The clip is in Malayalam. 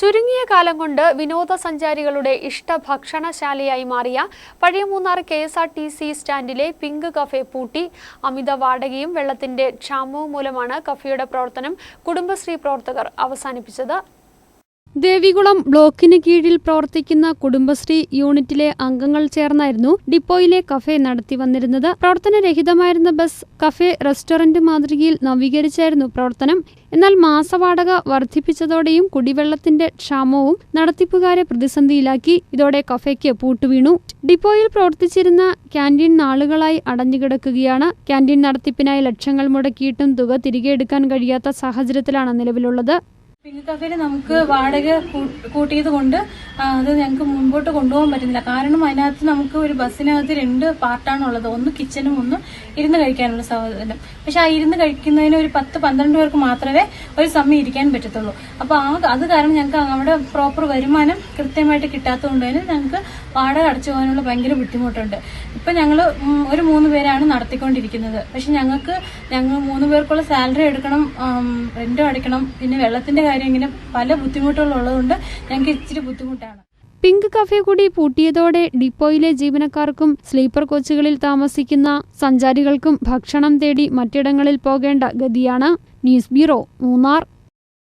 ചുരുങ്ങിയ കാലം കൊണ്ട് വിനോദസഞ്ചാരികളുടെ ഇഷ്ട ഭക്ഷണശാലയായി മാറിയ പഴയ Munnar K S R T C സ്റ്റാൻഡിലെ pink cafe പൂട്ടി അമിത വാടകയും വെള്ളത്തിന്റെ ക്ഷാമവും മൂലമാണ് കഫേയുടെ പ്രവർത്തനം കുടുംബശ്രീ പ്രവർത്തകർ അവസാനിപ്പിച്ചത്. ദേവികുളം ബ്ലോക്കിന് കീഴിൽ പ്രവർത്തിക്കുന്ന കുടുംബശ്രീ യൂണിറ്റിലെ അംഗങ്ങൾ ചേർന്നായിരുന്നു ഡിപ്പോയിലെ കഫേ നടത്തി വന്നിരുന്നത്. പ്രവർത്തനരഹിതമായിരുന്ന ബസ് കഫേ റെസ്റ്റോറന്റ് മാതൃകയിൽ നവീകരിച്ചായിരുന്നു പ്രവർത്തനം. എന്നാൽ മാസവാടക വർദ്ധിപ്പിച്ചതോടെയും കുടിവെള്ളത്തിന്റെ ക്ഷാമവും നടത്തിപ്പുകാരെ പ്രതിസന്ധിയിലാക്കി. ഇതോടെ കഫേക്ക് പൂട്ടുവീണു. ഡിപ്പോയിൽ പ്രവർത്തിച്ചിരുന്ന ക്യാന്റീൻ നാളുകളായി അടഞ്ഞുകിടക്കുകയാണ്. ക്യാന്റീൻ നടത്തിപ്പിനായി ലക്ഷങ്ങൾ മുടക്കിയിട്ടും തുക തിരികെ എടുക്കാൻ കഴിയാത്ത സാഹചര്യത്തിലാണ് നിലവിലുള്ളത്. കഫേയിൽ നമുക്ക് വാടക കൂട്ടിയത് കൊണ്ട് അത് ഞങ്ങൾക്ക് മുൻപോട്ട് കൊണ്ടുപോകാൻ പറ്റുന്നില്ല. കാരണം അതിനകത്ത് നമുക്ക് ഒരു ബസ്സിനകത്ത് രണ്ട് പാർട്ടാണ് ഉള്ളത്. ഒന്ന് കിച്ചനും ഒന്ന് ഇരുന്ന് കഴിക്കാനുള്ള സൗകര്യം. പക്ഷെ ആ ഇരുന്ന് കഴിക്കുന്നതിന് ഒരു പത്ത് പന്ത്രണ്ട് പേർക്ക് മാത്രമേ ഒരു സമയം ഇരിക്കാൻ പറ്റത്തുള്ളൂ. അപ്പോൾ ആ അത് കാരണം ഞങ്ങൾക്ക് അവിടെ പ്രോപ്പർ വരുമാനം കൃത്യമായിട്ട് കിട്ടാത്തതുകൊണ്ട് തന്നെ ഞങ്ങൾക്ക് വാടക അടച്ചു പോകാനുള്ള ഭയങ്കര ബുദ്ധിമുട്ടുണ്ട്. ഇപ്പം ഞങ്ങൾ ഒരു മൂന്ന് പേരാണ് നടത്തിക്കൊണ്ടിരിക്കുന്നത്. പക്ഷെ ഞങ്ങൾക്ക് ഞങ്ങൾ മൂന്ന് പേർക്കുള്ള സാലറി എടുക്കണം റെന്റും അടയ്ക്കണം പിന്നെ വെള്ളത്തിന്റെ കാര്യം ഇങ്ങനെ പല ബുദ്ധിമുട്ടുകളുള്ളതുകൊണ്ട് ഞങ്ങൾക്ക് ഇച്ചിരി ബുദ്ധിമുട്ടാണ്. പിങ്ക് കഫേ കൂടി പൂട്ടിയതോടെ ഡിപ്പോയിലെ ജീവനക്കാർക്കും സ്ലീപ്പർ കോച്ചുകളിൽ താമസിക്കുന്ന സഞ്ചാരികൾക്കും ഭക്ഷണം തേടി മറ്റിടങ്ങളിൽ പോകേണ്ട ഗതിയാണ്. News bureau Munnar.